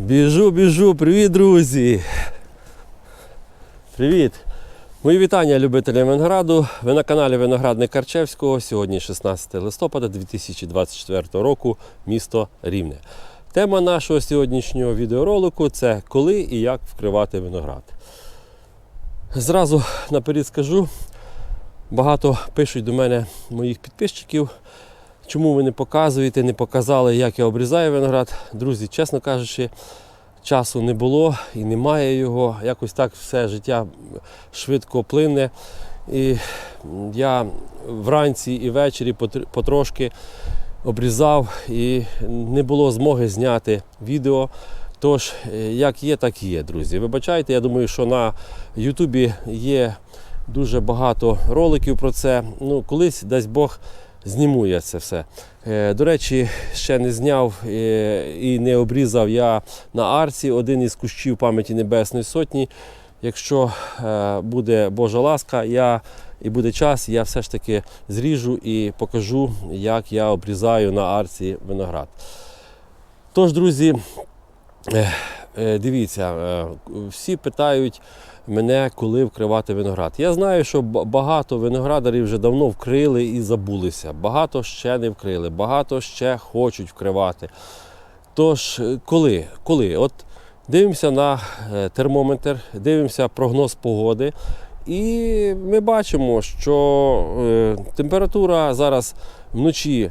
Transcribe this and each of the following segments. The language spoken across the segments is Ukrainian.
Біжу, біжу, привіт, друзі! Привіт! Мої вітання любителям винограду. Ви на каналі Виноградник Карчевського. Сьогодні 16 листопада 2024 року, місто Рівне. Тема нашого сьогоднішнього відеоролику це коли і як вкривати виноград. Зразу наперед скажу, багато пишуть до мене моїх підписчиків. Чому ви не показуєте, не показали, як я обрізаю виноград? Друзі, чесно кажучи, часу не було і немає його. Якось так все життя швидко плине. І я вранці і ввечері потрошки обрізав і не було змоги зняти відео. Тож, е, як є, так і є, друзі. Вибачайте, я думаю, що на Ютубі є дуже багато роликів про це. Ну, колись, дасть Бог, зніму я це все. Е, До речі, ще не зняв е, і не обрізав я на арці один із кущів пам'яті Небесної Сотні. Якщо е, буде Божа ласка, я і буде час, я все ж таки зріжу і покажу, як я обрізаю на арці виноград. Тож, друзі, дивіться, всі питають мене, коли вкривати виноград. Я знаю, що багато виноградарів вже давно вкрили і забулися. Багато ще не вкрили, багато ще хочуть вкривати. Тож, е, коли? Коли? От дивимося на е, термометр, дивимося прогноз погоди. І ми бачимо, що е, температура зараз вночі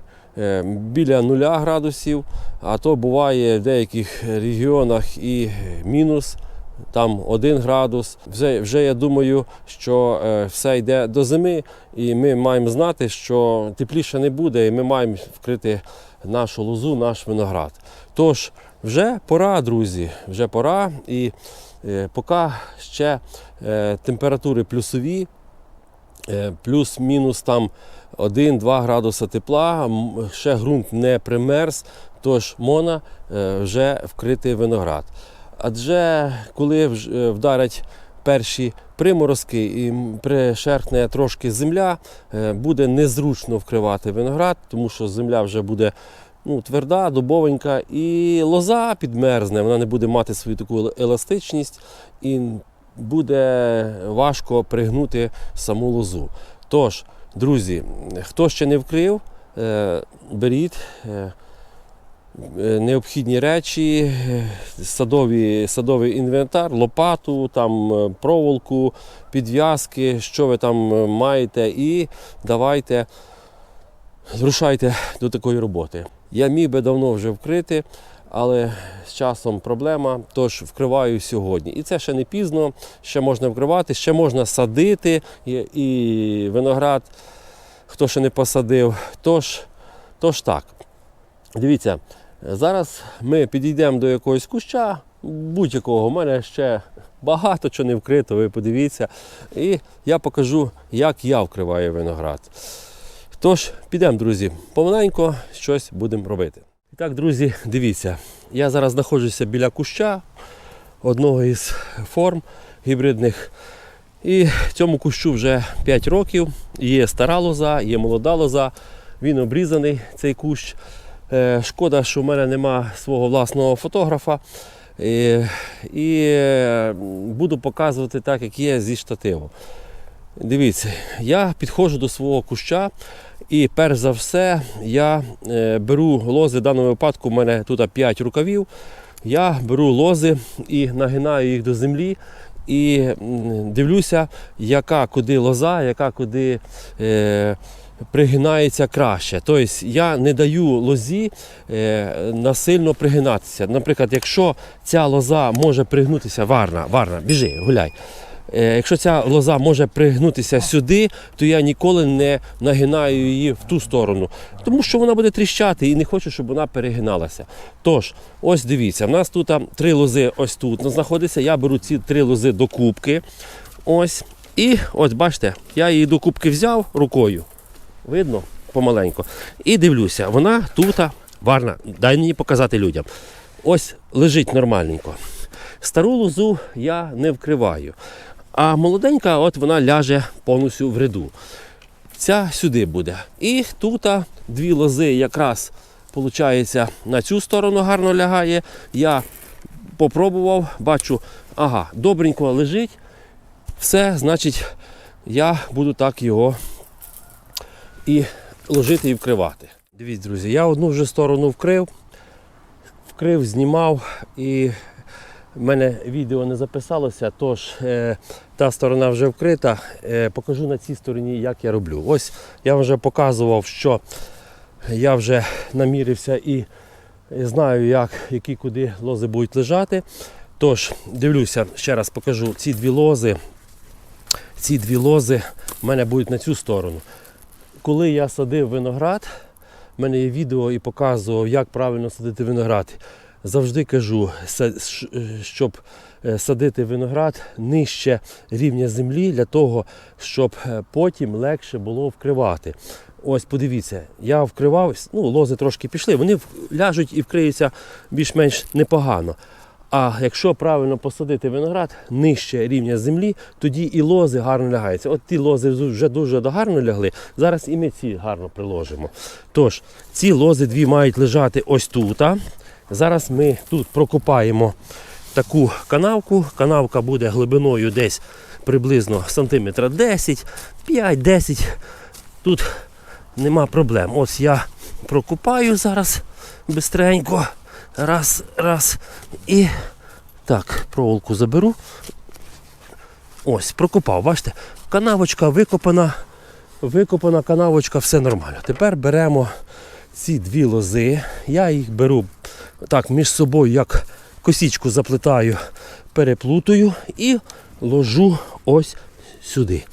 біля 0 градусів, а то буває в деяких регіонах і мінус там 1 градус. Вже, вже я думаю, що е, все йде до зими, і ми маємо знати, що тепліше не буде, і ми маємо вкрити нашу лозу, наш виноград. Тож, вже пора, друзі, вже пора. І е, поки ще е, температури плюсові, плюс-мінус там 1-2 градуса тепла, ще ґрунт не примерз, тож можна вже вкрити виноград. Адже коли е, вдарять перші приморозки і пришерхне трошки земля, е, буде незручно вкривати виноград, тому що земля вже буде ну, тверда, дубовенька, і лоза підмерзне, вона не буде мати свою таку еластичність і буде важко пригнути саму лозу. Тож, друзі, хто ще не вкрив, е, беріть. Е, Необхідні речі, е, садові, садовий інвентар, лопату, там, е, проволоку, підв'язки, що ви там маєте, і давайте зрушайте до такої роботи. Я міг би давно вже вкрити, але з часом проблема, тож вкриваю сьогодні. І це ще не пізно, ще можна вкривати, ще можна садити і виноград, хто ще не посадив. Тож, тож так. Дивіться, зараз ми підійдемо до якогось куща, будь-якого. У мене ще багато чого не вкрито, ви подивіться. І я покажу, як я вкриваю виноград. Тож, підемо, друзі, помаленько щось будемо робити. І так, друзі, дивіться, я зараз знаходжуся біля куща одного із форм гібридних. І цьому кущу вже 5 років. Є стара лоза, є молода лоза. Він обрізаний, цей кущ. Е, Шкода, що в мене нема свого власного фотографа. І, і буду показувати так, як є зі штативу. Дивіться, я підходжу до свого куща, і перш за все я е, беру лози. В даному випадку в мене тут 5 рукавів. Я беру лози і нагинаю їх до землі. І дивлюся, яка куди лоза, яка куди е, пригинається краще. Тобто я не даю лозі е, насильно пригинатися. Наприклад, якщо ця лоза може пригнутися, варна, варна, біжи, гуляй. Е, Якщо ця лоза може пригнутися сюди, то я ніколи не нагинаю її в ту сторону, тому що вона буде тріщати і не хочу, щоб вона перегиналася. Тож, ось дивіться, в нас тут три лози ось тут знаходиться. Я беру ці три лози до кубки. Ось. І ось бачите, я її до кубки взяв рукою. Видно помаленьку. І дивлюся, вона тут варна. Дай мені показати людям. Ось лежить нормальненько. Стару лозу я не вкриваю. А молоденька, от вона ляже повністю в ряду. Ця сюди буде. І тут дві лози якраз, виходить, на цю сторону гарно лягає. Я попробував, бачу, ага, добренько лежить. Все, значить, я буду так його і ложити і вкривати. Дивіться, друзі, я одну вже сторону вкрив, вкрив, знімав і в мене відео не записалося, тож е, та сторона вже вкрита. Е, покажу на цій стороні, як я роблю. Ось я вже показував, що я вже намірився і знаю, як, які куди лози будуть лежати. Тож, дивлюся, ще раз покажу ці дві лози. Ці дві лози в мене будуть на цю сторону. Коли я садив виноград, в мене є відео і показував, як правильно садити виноград. Завжди кажу, щоб е, садити виноград нижче рівня землі для того, щоб е, потім легше було вкривати. Ось подивіться, я вкривав, ну лози трошки пішли, вони ляжуть і вкриються більш-менш непогано. А якщо правильно посадити виноград нижче рівня землі, тоді і лози гарно лягаються. От ті лози вже дуже гарно лягли. Зараз і ми ці гарно приложимо. Тож, ці лози дві мають лежати ось тут. Зараз ми тут прокопаємо таку канавку. Канавка буде глибиною десь приблизно сантиметра 10, 5-10. Тут нема проблем. Ось я прокопаю зараз бистренько. Раз, раз. І так, проволоку заберу. Ось, прокопав, бачите? Канавочка викопана, викопана канавочка, все нормально. Тепер беремо ці дві лози. Я їх беру так між собою, як косічку заплетаю, переплутаю і ложу ось сюди.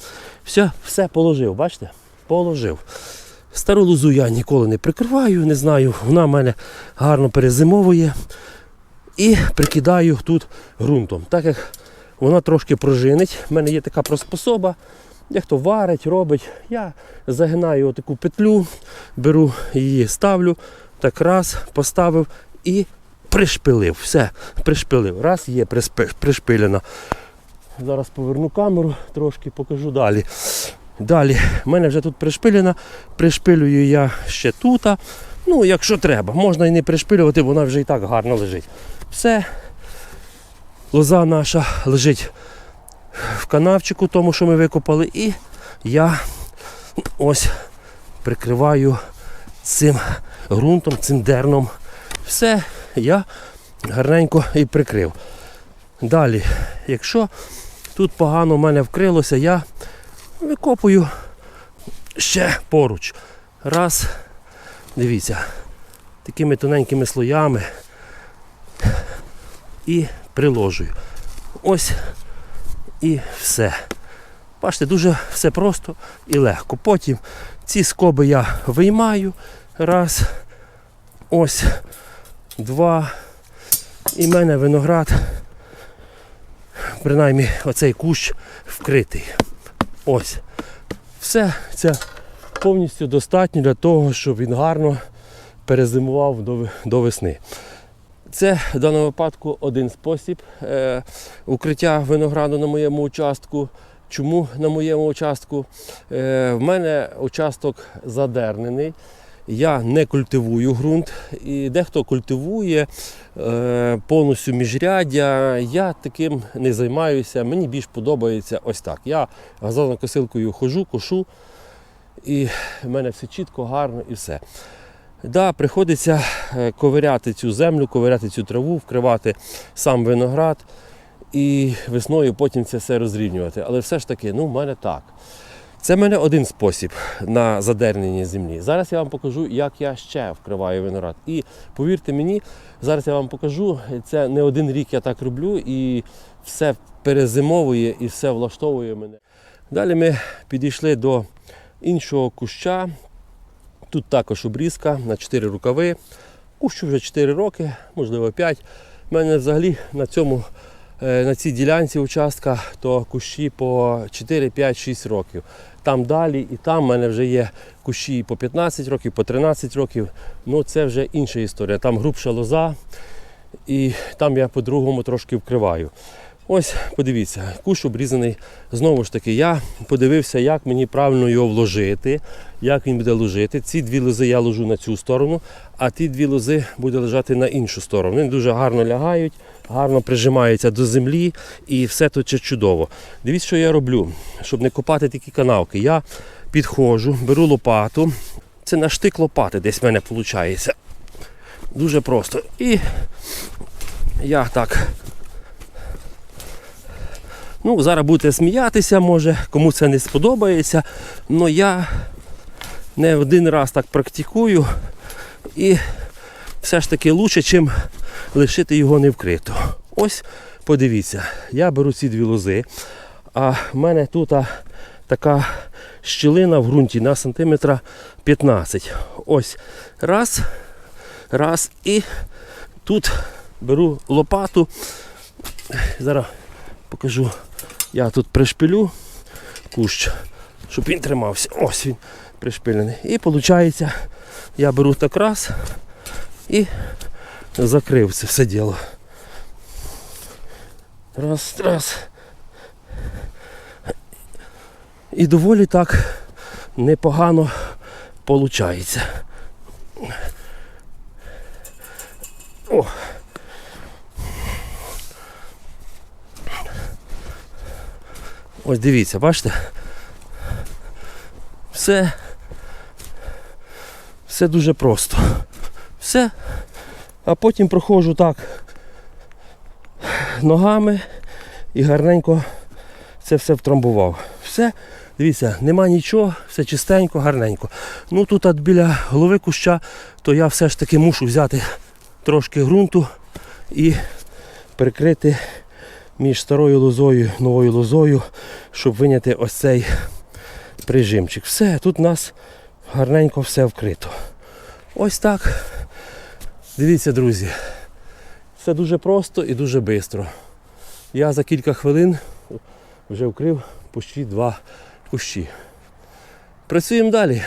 Все, все положив, бачите? Положив. Стару лозу я ніколи не прикриваю, не знаю, вона в мене гарно перезимовує. І прикидаю тут ґрунтом. Так як вона трошки пружинить, в мене є така приспособа, дехто варить, робить. Я загинаю отаку петлю, беру її, ставлю, так раз, поставив і пришпилив. Все, пришпилив. Раз є пришпилена. Зараз поверну камеру, трошки покажу далі. Далі, в мене вже тут пришпилена, пришпилюю я ще тут. Ну, якщо треба, можна і не пришпилювати, вона вже і так гарно лежить. Все, лоза наша лежить в канавчику, тому що ми викопали, і я ось прикриваю цим ґрунтом, цим дерном. Все, я гарненько і прикрив. Далі, якщо тут погано в мене вкрилося, я викопую ще поруч. Раз, дивіться, такими тоненькими слоями і приложую. Ось і все. Бачите, дуже все просто і легко. Потім ці скоби я виймаю. Раз, ось, два. І в мене виноград, принаймні оцей кущ вкритий. Ось. Все це повністю достатньо для того, щоб він гарно перезимував до, весни. Це в даному випадку один спосіб е, укриття винограду на моєму участку. Чому на моєму участку? Е, в мене участок задернений. Я не культивую ґрунт, і дехто культивує е, повністю міжряддя. Я таким не займаюся. Мені більш подобається ось так. Я газонокосилкою хожу, кошу, і в мене все чітко, гарно і все. Да, приходиться е, ковиряти цю землю, ковиряти цю траву, вкривати сам виноград і весною потім це все розрівнювати. Але все ж таки, ну, в мене так. Це в мене один спосіб на задерненні землі. Зараз я вам покажу, як я ще вкриваю виноград. І повірте мені, зараз я вам покажу, це не один рік я так роблю, і все перезимовує і все влаштовує мене. Далі ми підійшли до іншого куща. Тут також обрізка на 4 рукави. Кущу вже 4 роки, можливо 5. У мене взагалі на цьому, на цій ділянці участка то кущі по 4, 5, 6 років. Там далі і там в мене вже є кущі по 15 років, по 13 років. Ну це вже інша історія. Там грубша лоза, і там я по-другому трошки вкриваю. Ось, подивіться, кущ обрізаний. Знову ж таки, я подивився, як мені правильно його вложити, як він буде ложити. Ці дві лози я ложу на цю сторону, а ті дві лози буде лежати на іншу сторону. Вони дуже гарно лягають, гарно прижимається до землі і все тут чудово. Дивіться, що я роблю, щоб не копати такі канавки. Я підходжу, беру лопату. Це на штик лопати десь в мене виходить. Дуже просто. І я так. Ну, зараз будете сміятися, може, кому це не сподобається. але я не один раз так практикую. І все ж таки краще, чим лишити його не вкрито. Ось подивіться, я беру ці дві лози, а в мене тут така щілина в ґрунті на сантиметра 15. Ось раз, раз і тут беру лопату. Зараз покажу. Я тут пришпилю кущ, щоб він тримався. Ось він пришпилений. І виходить, я беру так раз і закрив це все діло. Раз, раз. І доволі так непогано виходить. О. Ось дивіться, бачите? Все, все дуже просто. Все. А потім проходжу так ногами і гарненько це все втрамбував. Все, дивіться, нема нічого, все чистенько, гарненько. Ну тут от біля голови куща, то я все ж таки мушу взяти трошки ґрунту і прикрити між старою лозою і новою лозою, щоб виняти ось цей прижимчик. Все, тут у нас гарненько все вкрито. Ось так. Дивіться, друзі. Все дуже просто і дуже швидко. Я за кілька хвилин вже вкрив почти два кущі. Працюємо далі.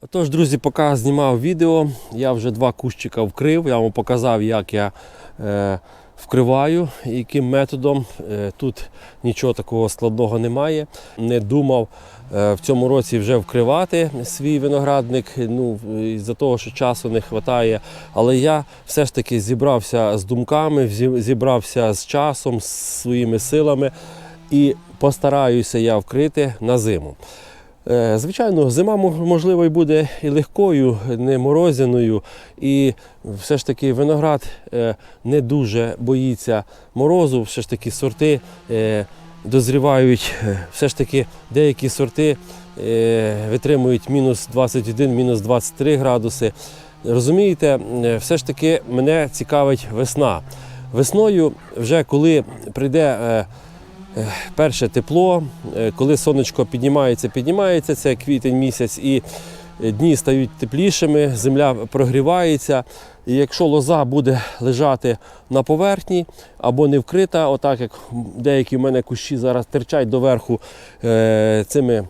Отож, друзі, поки знімав відео, я вже два кущика вкрив. Я вам показав, як я е, вкриваю, яким методом. Е, тут нічого такого складного немає. Не думав е, в цьому році вже вкривати свій виноградник. Ну, із-за того, що часу не вистачає. Але я все ж таки зібрався з думками, зібрався з часом, з своїми силами і постараюся я вкрити на зиму. Е, Звичайно, зима можливо і буде і легкою, не морозяною, і все ж таки виноград е, не дуже боїться морозу. Все ж таки сорти е, дозрівають, все ж таки деякі сорти витримують мінус 21, мінус 23 градуси. Розумієте, все ж таки мене цікавить весна. Весною, вже коли прийде перше тепло, е, коли сонечко піднімається, піднімається, це квітень місяць, і дні стають теплішими, земля прогрівається. І якщо лоза буде лежати на поверхні або не вкрита, отак як деякі в мене кущі зараз терчать доверху е, цими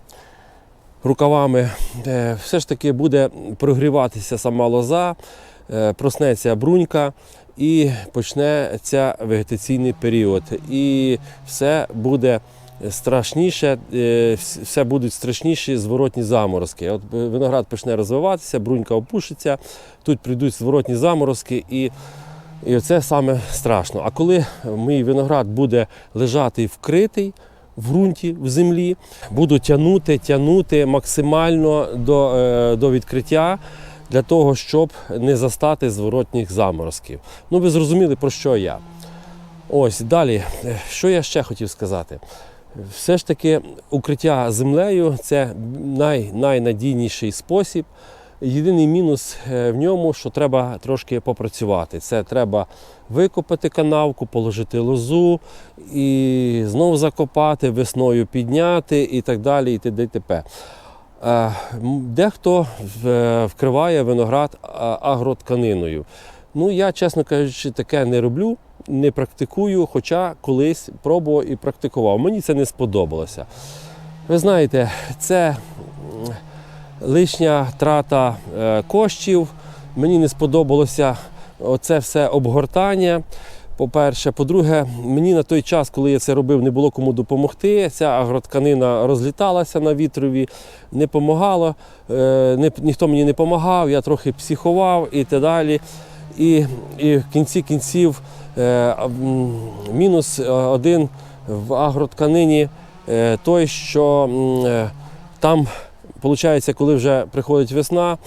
рукавами, е, все ж таки буде прогріватися сама лоза, проснеться брунька і почнеться вегетаційний період. І все буде страшніше, е, все будуть страшніші зворотні заморозки. От е, виноград почне розвиватися, брунька опушиться, тут прийдуть зворотні заморозки і. І це саме страшно. А коли мій виноград буде лежати вкритий в ґрунті, в землі, буду тягнути, тягнути максимально до, е, до відкриття для того, щоб не застати зворотніх заморозків. Ну, ви зрозуміли, про що я. Ось далі, що я ще хотів сказати. Все ж таки, укриття землею це най, найнадійніший спосіб. Єдиний мінус е, в ньому, що треба трошки попрацювати. Це треба викопати канавку, положити лозу і знову закопати, весною підняти і так далі, і т.д. і т.п. Е, Дехто вкриває виноград агротканиною. Ну, я, чесно кажучи, таке не роблю, не практикую, хоча колись пробував і практикував. Мені це не сподобалося. Ви знаєте, це лишня трата е, коштів. Мені не сподобалося оце все обгортання. По-перше, по-друге, мені на той час, коли я це робив, не було кому допомогти. Ця агротканина розліталася на вітрові, не допомагало, не, ніхто мені не допомагав, я трохи психував і так далі. І, і в кінці кінців Е, Мінус е, один в агротканині е, той, що е, там, виходить, коли вже приходить весна,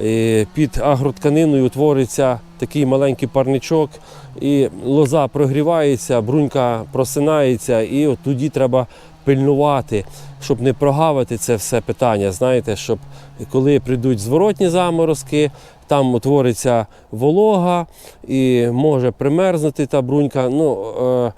е, під агротканиною утвориться такий маленький парничок, і лоза прогрівається, брунька просинається, і от тоді треба пильнувати, щоб не прогавити це все питання. Знаєте, щоб коли прийдуть зворотні заморозки, там утвориться волога і може примерзнути та брунька. Ну, е,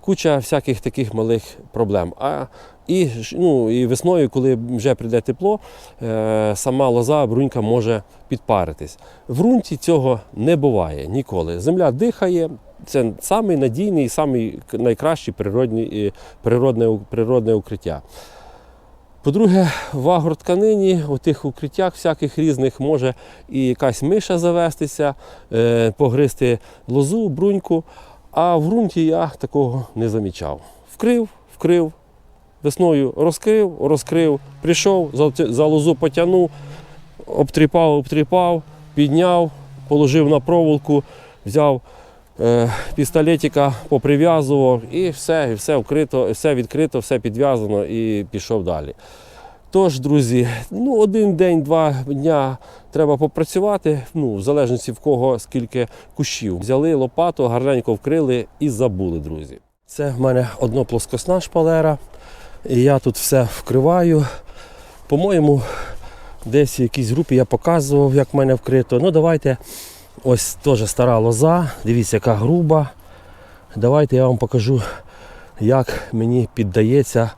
куча всяких таких малих проблем. А і, ну, і весною, коли вже прийде тепло, е, сама лоза, брунька може підпаритись. В ґрунті цього не буває ніколи. Земля дихає, це самий надійний, самий найкращий природний, е, природне, природне укриття. По-друге, в агротканині, у тих укриттях всяких різних може і якась миша завестися, е, погризти лозу, бруньку. А в ґрунті я такого не замічав. Вкрив, вкрив, весною розкрив, розкрив, прийшов, за, лозу потягнув, обтріпав, обтріпав, підняв, положив на проволоку, взяв е, пістолетика, поприв'язував і все, і все вкрито, все відкрито, все підв'язано і пішов далі. Тож, друзі, ну один день, два дня треба попрацювати, ну, в залежності в кого скільки кущів. Взяли лопату, гарненько вкрили і забули, друзі. Це в мене одноплоскосна шпалера. І я тут все вкриваю. По-моєму, десь в якійсь групі я показував, як в мене вкрито. Ну, давайте ось теж стара лоза. Дивіться, яка груба. Давайте я вам покажу, як мені піддається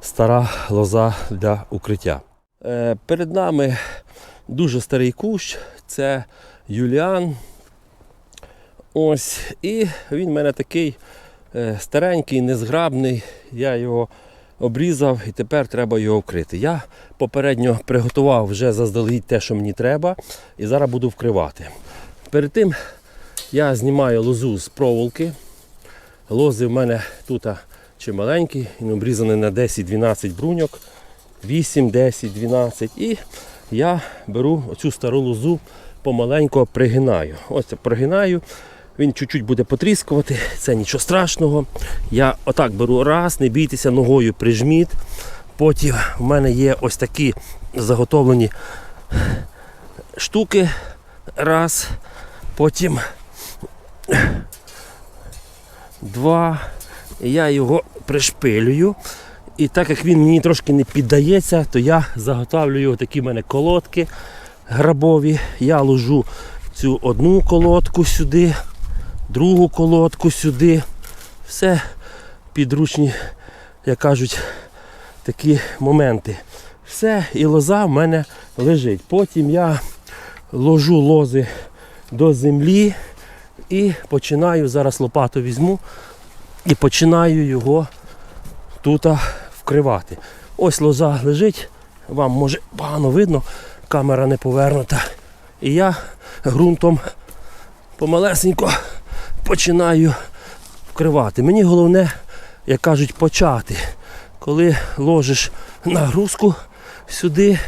стара лоза для укриття. Е, перед нами дуже старий кущ, це Юліан. Ось, і він в мене такий е, старенький, незграбний. Я його обрізав і тепер треба його вкрити. Я попередньо приготував вже заздалегідь те, що мені треба, і зараз буду вкривати. Перед тим я знімаю лозу з проволоки. Лози в мене тут чималенькі, він обрізаний на 10-12 бруньок, 8, 10, 12. І я беру оцю стару лозу, помаленько пригинаю. Ось це пригинаю. Він чуть-чуть буде потріскувати, це нічого страшного. Я отак беру раз, не бійтеся, ногою прижміть. Потім в мене є ось такі заготовлені штуки. Раз. Потім два. Я його пришпилюю. І так як він мені трошки не піддається, то я заготовлюю такі в мене колодки грабові. Я ложу цю одну колодку сюди, другу колодку сюди. Все підручні, як кажуть, такі моменти. Все, і лоза в мене лежить. Потім я ложу лози до землі і починаю, зараз лопату візьму і починаю його тут вкривати. Ось лоза лежить, вам може погано видно, камера не повернута. І я ґрунтом помалесенько починаю вкривати. Мені головне, як кажуть, почати. Коли ложиш нагрузку сюди,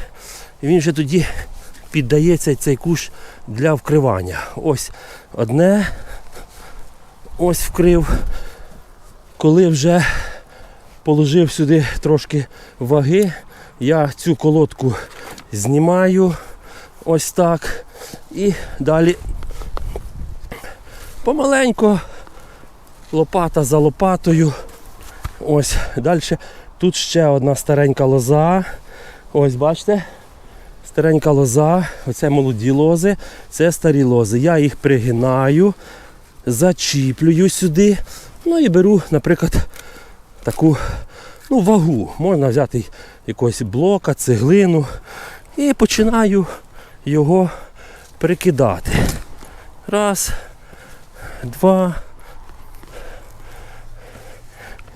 він вже тоді піддається цей кущ для вкривання. Ось одне, ось вкрив. Коли вже положив сюди трошки ваги, я цю колодку знімаю ось так. І далі помаленько, лопата за лопатою. Ось далі. Тут ще одна старенька лоза. Ось бачите? Старенька лоза, оце молоді лози, це старі лози. Я їх пригинаю, зачіплюю сюди. Ну і беру, наприклад, таку ну, вагу. Можна взяти якогось блока, цеглину і починаю його прикидати. Раз, два.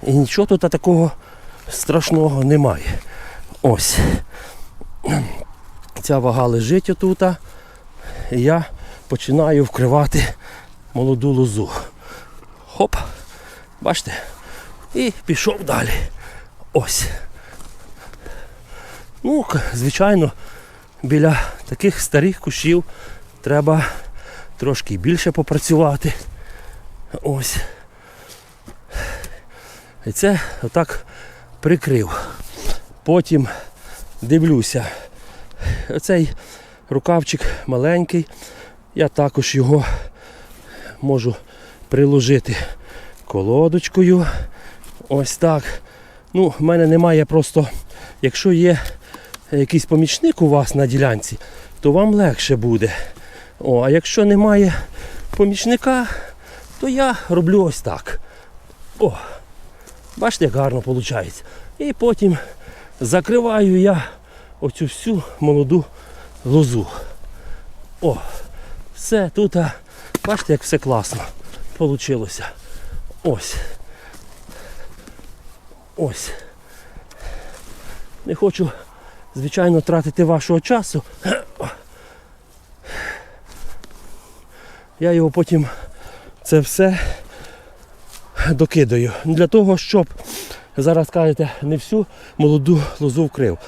І нічого тут такого страшного немає. Ось. Ця вага лежить отут. І я починаю вкривати молоду лозу. Хоп. Бачите? І пішов далі. Ось. Ну, звичайно, біля таких старих кущів треба трошки більше попрацювати. Ось. І це отак прикрив. Потім дивлюся. Оцей рукавчик маленький. Я також його можу приложити колодочкою. Ось так. Ну, в мене немає просто, якщо є якийсь помічник у вас на ділянці, то вам легше буде. О, а якщо немає помічника, то я роблю ось так. О, бачите, як гарно виходить. І потім закриваю я оцю всю молоду лозу. О, все тут, бачите, як все класно вийшло. Ось. Ось. Не хочу, звичайно, тратити вашого часу. Я його потім це все докидаю. Для того, щоб зараз кажете, не всю молоду лозу вкрив.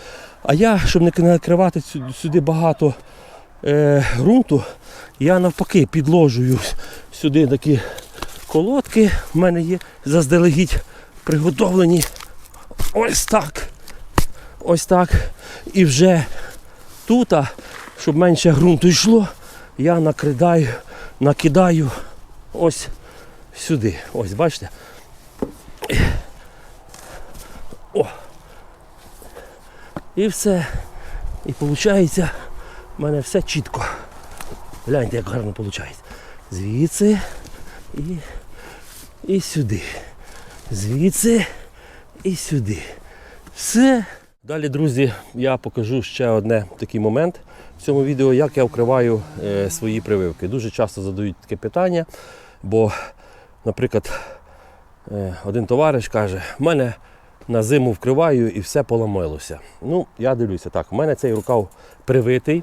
А я, щоб не накривати сюди багато е, ґрунту, я навпаки підложую сюди такі колодки. У мене є заздалегідь приготовлені. Ось так. Ось так. І вже тут, щоб менше ґрунту йшло, я накидаю, накидаю ось сюди. Ось, бачите? О. І все. І виходить, в мене все чітко. Гляньте, як гарно виходить. Звідси і, і сюди. Звідси і сюди. Все. Далі, друзі, я покажу ще одне такий момент в цьому відео, як я вкриваю е, свої прививки. Дуже часто задають таке питання, бо, наприклад, е, один товариш каже, в мене на зиму вкриваю і все поламалося. Ну, я дивлюся, так, у мене цей рукав привитий.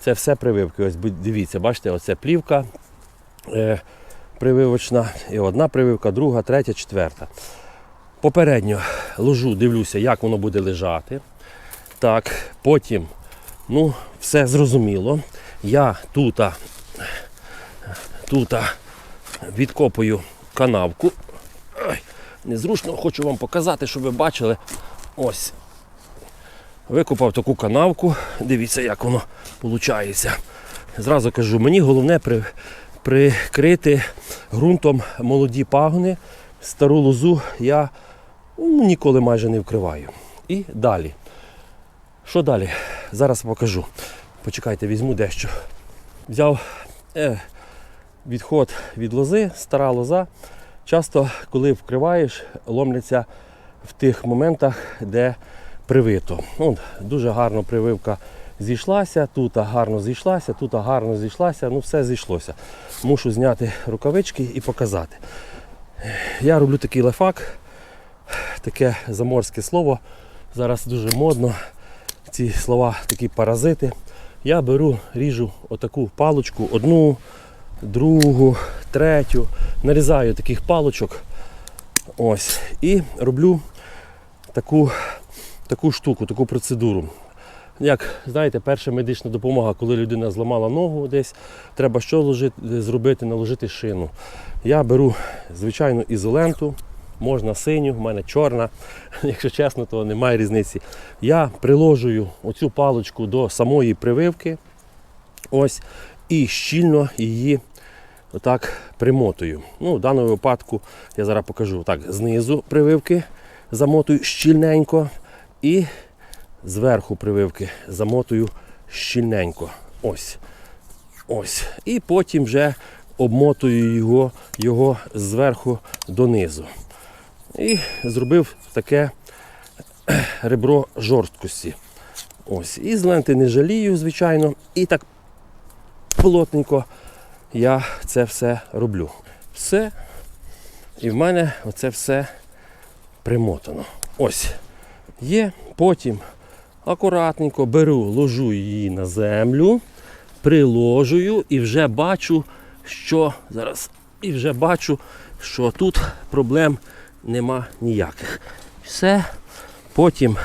Це все прививки. Ось дивіться, бачите, оце плівка е, прививочна. І одна прививка, друга, третя, четверта. Попередньо ложу, дивлюся, як воно буде лежати. Так, потім, ну, все зрозуміло. Я тут, тут відкопую канавку. Ой, незручно, хочу вам показати, щоб ви бачили. Ось. Викопав таку канавку. Дивіться, як воно виходить. Зразу кажу, мені головне при, прикрити ґрунтом молоді пагони. Стару лозу я ну, ніколи майже не вкриваю. І далі. Що далі? Зараз покажу. Почекайте, візьму дещо. Взяв е, відход від лози, стара лоза. Часто, коли вкриваєш, ломляться в тих моментах, де привито. От, дуже гарно прививка зійшлася, тут гарно зійшлася, тут гарно зійшлася, ну все зійшлося. Мушу зняти рукавички і показати. Я роблю такий лайфхак, таке заморське слово. Зараз дуже модно. Ці слова такі паразити. Я беру, ріжу отаку паличку, одну, другу, третю. Нарізаю таких паличок. Ось. І роблю таку, таку штуку, таку процедуру. Як знаєте, перша медична допомога, коли людина зламала ногу десь, треба що ложити, зробити, наложити шину. Я беру звичайну ізоленту, можна синю, в мене чорна. Якщо чесно, то немає різниці. Я приложую оцю паличку до самої прививки. Ось, і щільно її отак примотую. Ну, в даному випадку я зараз покажу так, знизу прививки замотую щільненько і зверху прививки замотую щільненько. Ось. Ось. І потім вже обмотую його, його зверху донизу. І зробив таке ребро жорсткості. Ось. І з ленти не жалію, звичайно. І так плотненько я це все роблю. Все. І в мене оце все примотано. Ось. Є. Потім акуратненько беру, ложу її на землю, приложую і вже бачу, що зараз і вже бачу, що тут проблем нема ніяких. Все. Потім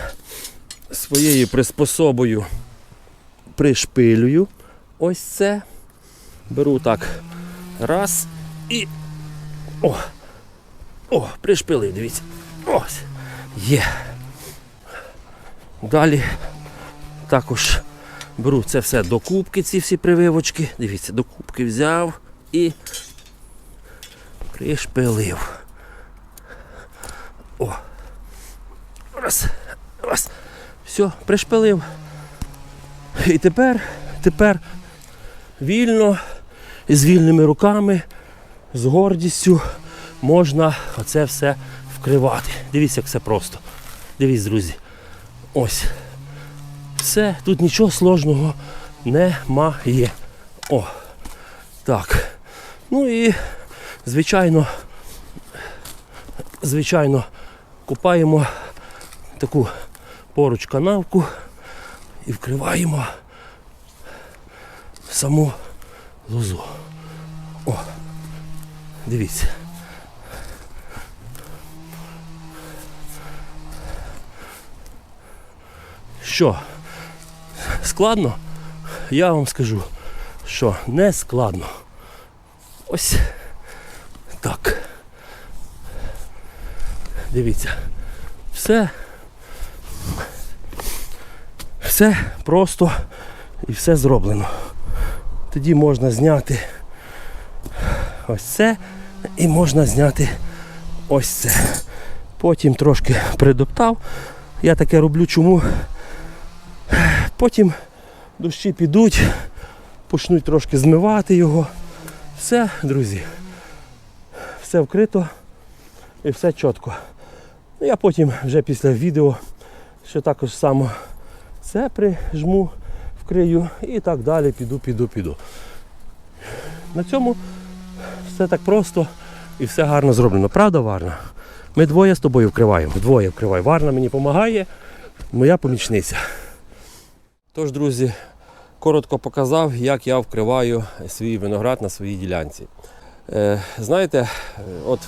своєю приспособою пришпилюю ось це. Беру так раз і О! О, пришпилив, дивіться. Ось. Є. Далі також беру це все до кубки, ці всі прививочки. Дивіться, до кубки взяв і пришпилив. О. Раз. Раз. Все, пришпилив. І тепер, тепер вільно з вільними руками, з гордістю можна оце все вкривати. Дивіться, як все просто. Дивіться, друзі. Ось. Все, тут нічого сложного немає. О. Так. Ну і, звичайно, звичайно, купаємо таку поруч канавку і вкриваємо саму лозу. О, дивіться. Що? Складно? Я вам скажу, що не складно. Ось так. Дивіться. Все. Все просто і все зроблено. Тоді можна зняти ось це і можна зняти ось це. Потім трошки придоптав. Я таке роблю чому? Потім дощі підуть, почнуть трошки змивати його. Все, друзі. Все вкрито і все чітко. Ну, я потім вже після відео ще також само це прижму, вкрию і так далі піду, піду, піду. На цьому все так просто і все гарно зроблено. Правда, Варна? Ми двоє з тобою вкриваємо. Двоє вкриваю. Варна мені допомагає, моя помічниця. Тож, друзі, коротко показав, як я вкриваю свій виноград на своїй ділянці. Е, знаєте, е, от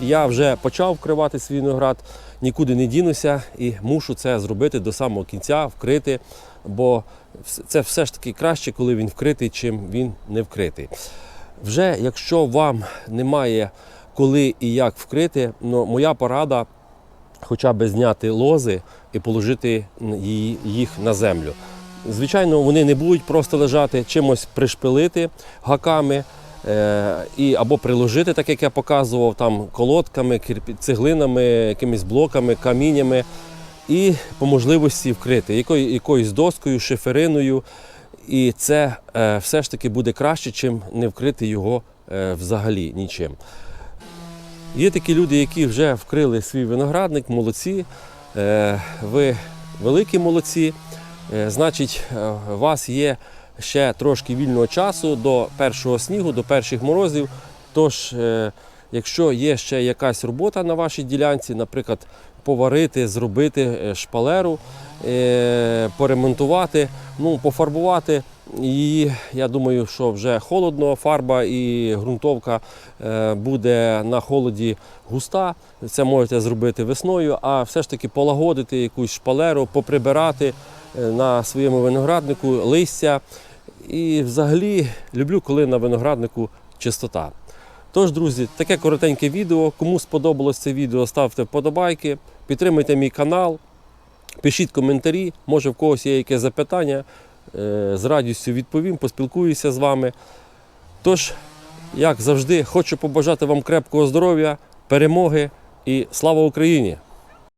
я вже почав вкривати свій виноград, нікуди не дінуся і мушу це зробити до самого кінця, вкрити, бо це все ж таки краще, коли він вкритий, чим він не вкритий. Вже якщо вам немає коли і як вкрити, ну, моя порада хоча б зняти лози і положити їх на землю. Звичайно, вони не будуть просто лежати, чимось пришпилити гаками е, і або приложити, так як я показував, там колодками, цеглинами, якимись блоками, каміннями, і по можливості вкрити якою, якоюсь доскою, шифериною. І це е, все ж таки буде краще, чим не вкрити його е, взагалі нічим. Є такі люди, які вже вкрили свій виноградник, молодці. Ви великі молодці. Е, Значить, е, у вас є ще трошки вільного часу до першого снігу, до перших морозів. Тож, е, якщо є ще якась робота на вашій ділянці, наприклад, поварити, зробити шпалеру, поремонтувати, ну, пофарбувати її, я думаю, що вже холодно, фарба і ґрунтовка буде на холоді густа. Це можете зробити весною, а все ж таки полагодити якусь шпалеру, поприбирати на своєму винограднику листя. І взагалі люблю, коли на винограднику чистота. Тож, друзі, таке коротеньке відео. Кому сподобалось це відео, ставте вподобайки, підтримуйте мій канал, пишіть коментарі, може в когось є якесь запитання. Е, З радістю відповім, поспілкуюся з вами. Тож, як завжди, хочу побажати вам крепкого здоров'я, перемоги і слава Україні!